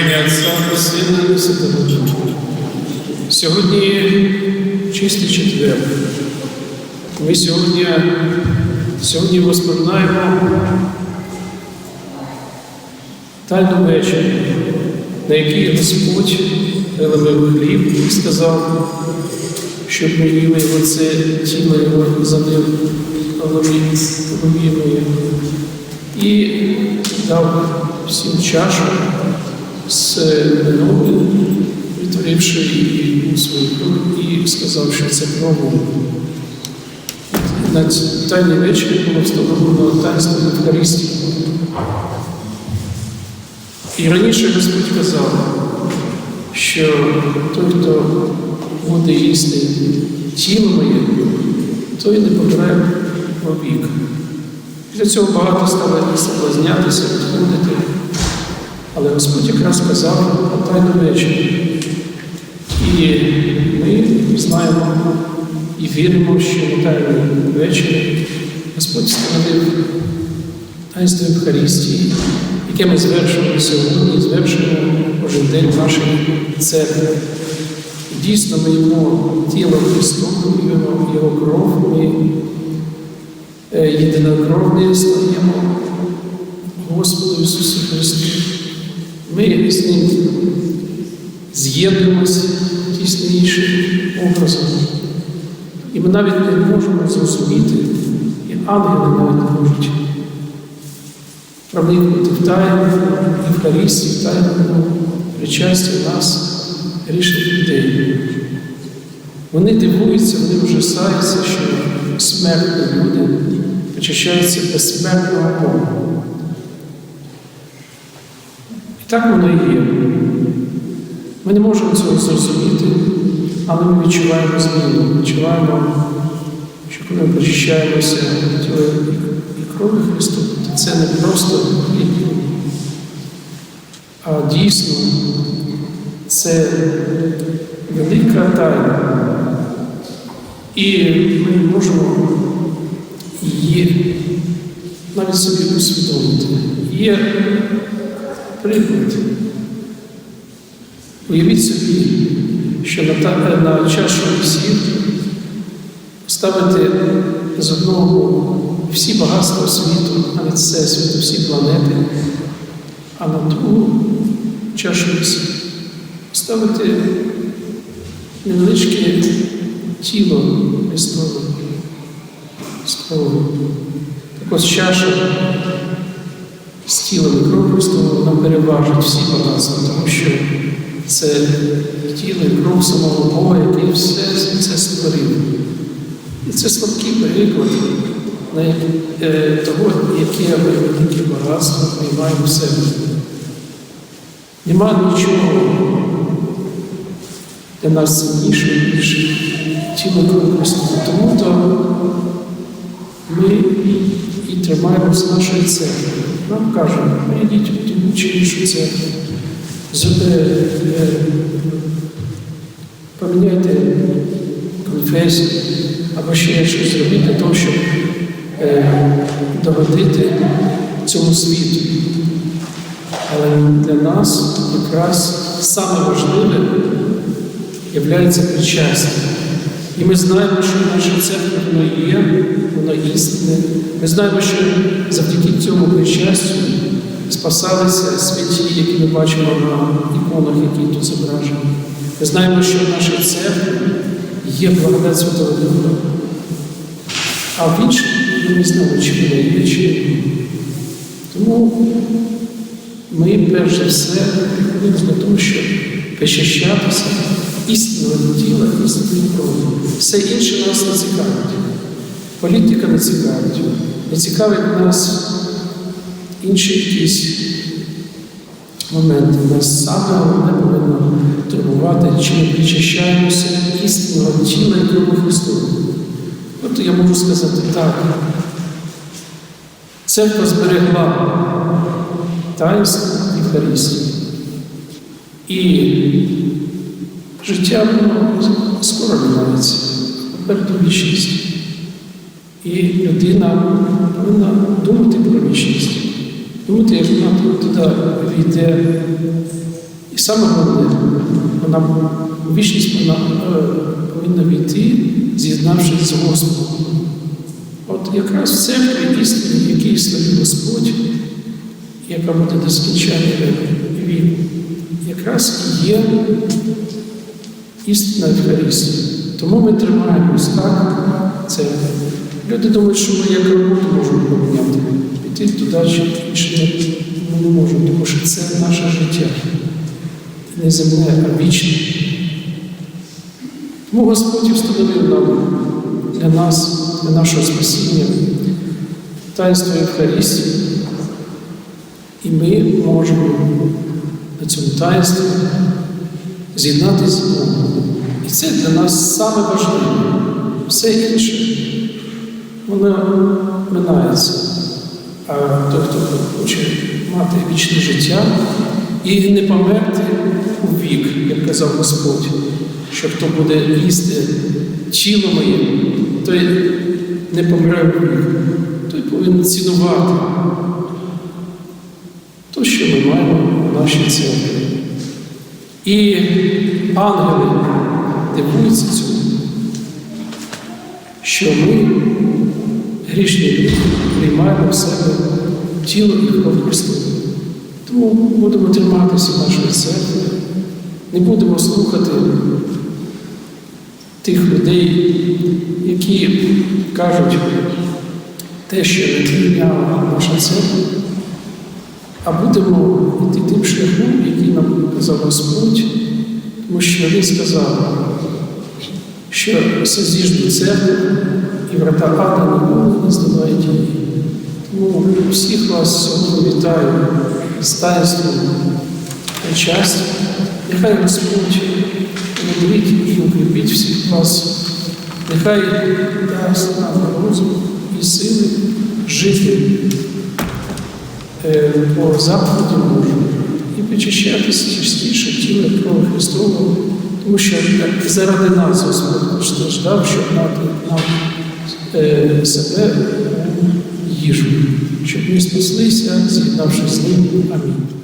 Ім'я Отця Сина і Святого Духа. Сьогодні чистий четвер. Ми сьогодні, сьогодні розпочинаємо тайну вечір, на якій Господь переливив хліб і сказав, щоб ми їли його це тіло його за ним голові моє. І дав всім чашу з вином, відтворивши її у свою кров і сказав, що це кров. На тайний вечір було встановлено таїнство Евхаристії. І раніше Господь казав, що той, хто буде їсти тіло моє, той не помре вовік. Після цього багато стало соблазнятися, відходити. Але Господь якраз сказав про тайну вечір. І ми знаємо і віримо, що на тайну вечір Господь встановив таїнство Евхаристії, яке ми звершуємо сьогодні, звершуємо кожен день в нашій церкві. Дійсно ми йому тіло Христове, його, його кров, ми е, єдинокровні стаємо Господу Ісусу Христу. Ми з Ним з'єднуємося тіснішим образом. І ми навіть не можемо зрозуміти, і ангели навіть не можуть проникнути в тайну Євхаристії, в тайну причастя нас грішних людей. Вони дивуються, вони вжасаються, що смертні люди почащаються безсмертного Бога. І так воно і є. Ми не можемо цього зрозуміти, але ми відчуваємо зміну, відчуваємо, що коли ми причащаємося тіла і крові Христу, то це не просто хліб, а дійсно це велика тайна. І ми можемо її навіть собі усвідомити. Є приклад. Уявіть собі, що на, на чашу весіль ставити з одного боку всі багатства світу, навіть всесвіту, всі планети, а на другу чашу весіль ставити невеличке тіло кров'ю. Так ось чаша з тілом кров Христового вона переважить всі багатства, тому що це тіло і кров самого Бога, який все це створив. І це слабкий приклад е, того, яке велике багатство ми маємо в себе. Нема нічого для нас ціннішого, більше тіло кров. Тому то ми і тримаємося нашої церкви. Нам кажуть, прийдіть в чи іншу церкву, поміняйте конфесію або ще щось зробити для того, щоб е, догодити цьому світу. Але для нас якраз саме важливе є причастя. І ми знаємо, що наша церква воно є, воно істинне. Ми знаємо, що завдяки цьому причастю спасалися святі, які ми бачимо на іконах, які тут зображені. Ми знаємо, що в нашій церкві є благодать Святого Духа. А в інших ми не знаємо, чи вона є, чи ні. Тому ми перш за все приходимо для того, щоб причащатися істинного тіла істинної крові. Все інше нас не цікавить. Політика не цікавить. Не цікавить нас інші якісь моменти. Нас саме головне повинно турбувати, чи ми причащаємося істинного тіла і крові Христового. От я можу сказати так. Церква зберегла таїнство Євхаристії. І життя воно скоро міняється, попереду вічність. І людина повинна думати про вічність, думати, як вона туди війде І саме головне, вона у вічність вона е, повинна війти, з'єднавшись з Господом. От якраз в церкві істини, який славить Господь, яка буде до скінчання віку, якраз є істина Евхаристія. Тому ми тримаємось так церкви. Люди думають, що ми як роботу можемо поміняти. Піти туди чи інше ми не можемо, тому що це наше життя. Не земне, а вічне. Тому Господь встановив нам для нас, для нашого спасіння, таїнство Євхаристії. І ми можемо на цьому таїнстві з'єднатися з Богом. Це для нас саме важливе. Все інше, воно минається. А той, хто хоче мати вічне життя і не померти у вік, як казав Господь, що хто буде їсти тіло моє, той не помре у вік, той повинен цінувати то, що ми маємо в нашій церкві. І ангели дивуються цьому, що ми, грішні люди, приймаємо в себе тіло і кров Христову. Тому будемо триматися нашої церкви, не будемо слухати тих людей, які кажуть те, що не наша церква, а будемо йти тим шляхом, який нам казав Господь, тому що Він сказав, що все зіжду церкви і врата ада ніколи не здолають її. Тому всіх вас сьогодні вітаю з таїнством причастя. Нехай Господь надарить і укріпить всіх вас. Нехай дасть нам розум і сили жити е, по заповіді Божому і причащатися частіше тіла і крови Христового, тому що заради нас Господь страждав, щоб дати нам е, себе у їжу, щоб ми спаслися, з'єднавши з ним. Амінь.